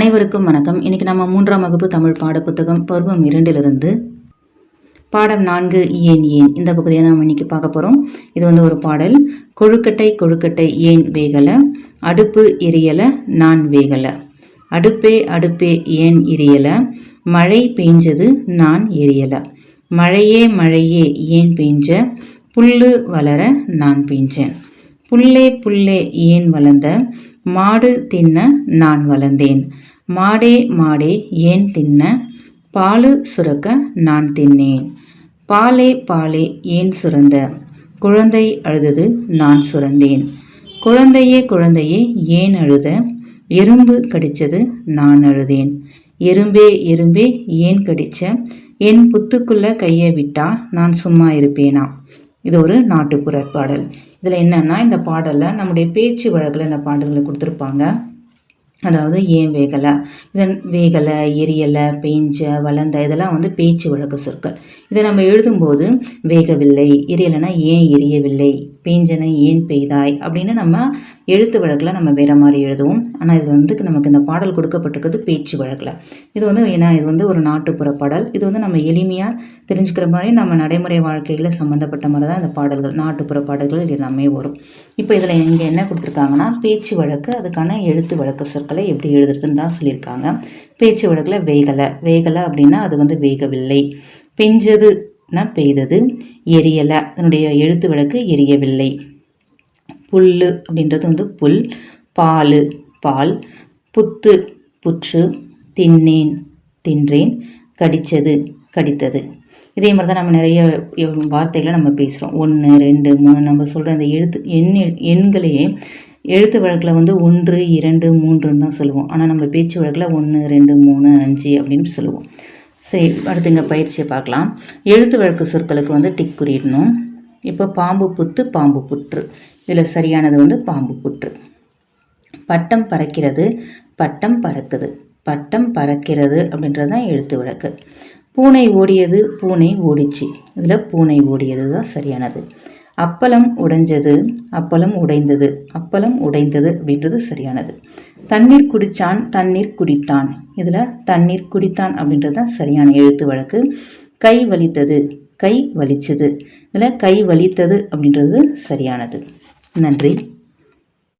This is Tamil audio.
அனைவருக்கும் வணக்கம். இன்னைக்கு நம்ம மூன்றாம் வகுப்பு தமிழ் பாடப்புத்தகம் பருவம் இரண்டிலிருந்து பாடம் நான்கு ஏன் ஏன். இந்த பகுதியை நாம் இன்னைக்கு பார்க்க போகிறோம் இது வந்து ஒரு பாடல். கொழுக்கட்டை கொழுக்கட்டை ஏன் வேகலை? அடுப்பு எரியலை நான் வேகலை. அடுப்பே அடுப்பே ஏன் எரியலை? மழை பெஞ்சது நான் எரியலை. மழையே மழையே ஏன் பெஞ்ச புல்லு வளர நான் பெஞ்சேன் புல்லே புல்லே ஏன் வளர்ந்த? மாடு தின்ன நான் வளர்ந்தேன். மாடே மாடே ஏன் தின்ன? பாலு சுரக்க நான் தின்னேன். பாலே பாலே ஏன் சுரந்த? குழந்தை அழுதது நான் சுரந்தேன். குழந்தையே குழந்தையே ஏன் அழுத? எறும்பு கடிச்சது நான் அழுதேன். எறும்பே எறும்பே ஏன் கடிச்ச? என் புத்துக்குள்ள கையை விட்டா நான் சும்மா இருப்பேனா? இது ஒரு நாட்டுப்புற பாடல். இதில் என்னென்னா இந்த பாடலில் நம்முடைய பேச்சு வழக்கில் இந்த பாடல்களை கொடுத்துருப்பாங்க. அதாவது ஏன் வேகலை? இதன் வேகலை எரியலை பெஞ்ச வளர்ந்த இதெல்லாம் வந்து பேச்சு வழக்கு சொற்கள். இதை நம்ம எழுதும்போது வேகவில்லை எரியலைன்னா ஏன் எரியவில்லை பேஞ்சனை ஏன் பெய்தாய் அப்படின்னு நம்ம எழுத்து வழக்கில் நம்ம வேறு மாதிரி எழுதுவோம். ஆனால் இது வந்து நமக்கு இந்த பாடல் கொடுக்கப்பட்டிருக்கிறது பேச்சு வழக்கில். இது வந்து ஏன்னா இது வந்து ஒரு நாட்டுப்புற பாடல். இது வந்து நம்ம எளிமையாக தெரிஞ்சுக்கிற மாதிரி நம்ம நடைமுறை வாழ்க்கையில் சம்மந்தப்பட்ட மாதிரி தான் இந்த பாடல்கள் நாட்டுப்புற பாடல்கள் இது எல்லாமே வரும். இப்போ இதில் இங்கே என்ன கொடுத்துருக்காங்கன்னா பேச்சு வழக்கு அதுக்கான எழுத்து வழக்கு சொற்கள். சொற்களை எப்படி எழுதுறதுன்னு தான் சொல்லியிருக்காங்க. பேச்சு வழக்கில் வேகலை. வேகலை அப்படின்னா அது வந்து வேகவில்லை. பெஞ்சதுன்னா பெய்தது. எரியலை. அதனுடைய எழுத்து வழக்கு எரியவில்லை. புல் அப்படின்றது வந்து புல். பால் பால். புத்து புற்று. தின்னேன் தின்றேன். கடித்தது கடித்தது. இதே மாதிரி தான் நம்ம நிறைய வார்த்தைகளை நம்ம பேசுகிறோம் ஒன்று ரெண்டு மூணு. நம்ம சொல்கிற அந்த எழுத்து எண் எண்களையே எழுத்து வழக்கில் வந்து ஒன்று இரண்டு மூன்றுன்னு தான் சொல்லுவோம். ஆனால் நம்ம பேச்சு வழக்கில் ஒன்று ரெண்டு மூணு அஞ்சு அப்படின்னு சொல்லுவோம். சரி அடுத்து இங்கே பயிற்சியை பார்க்கலாம். எழுத்து வழக்கு சொற்களுக்கு வந்து டிக் குறியிடணும். இப்போ பாம்பு புத்து பாம்பு புற்று. இதில் சரியானது வந்து பாம்பு புற்று. பட்டம் பறக்கிறது பட்டம் பறக்குது. பட்டம் பறக்கிறது அப்படின்றது தான் எழுத்து வழக்கு. பூனை ஓடியது பூனை ஓடிச்சு. இதில் பூனை ஓடியது தான் சரியானது. அப்பளம் உடைஞ்சது அப்பளம் உடைந்தது அப்பளம் உடைந்தது அப்படின்றது சரியானது. தண்ணீர் குடித்தான் தண்ணீர் குடித்தான். இதில் தண்ணீர் குடித்தான் அப்படின்றது தான் சரியான எழுத்து வழக்கு. கை வலித்தது கை வலிச்சது. இதில் கை வலித்தது அப்படின்றது சரியானது. நன்றி.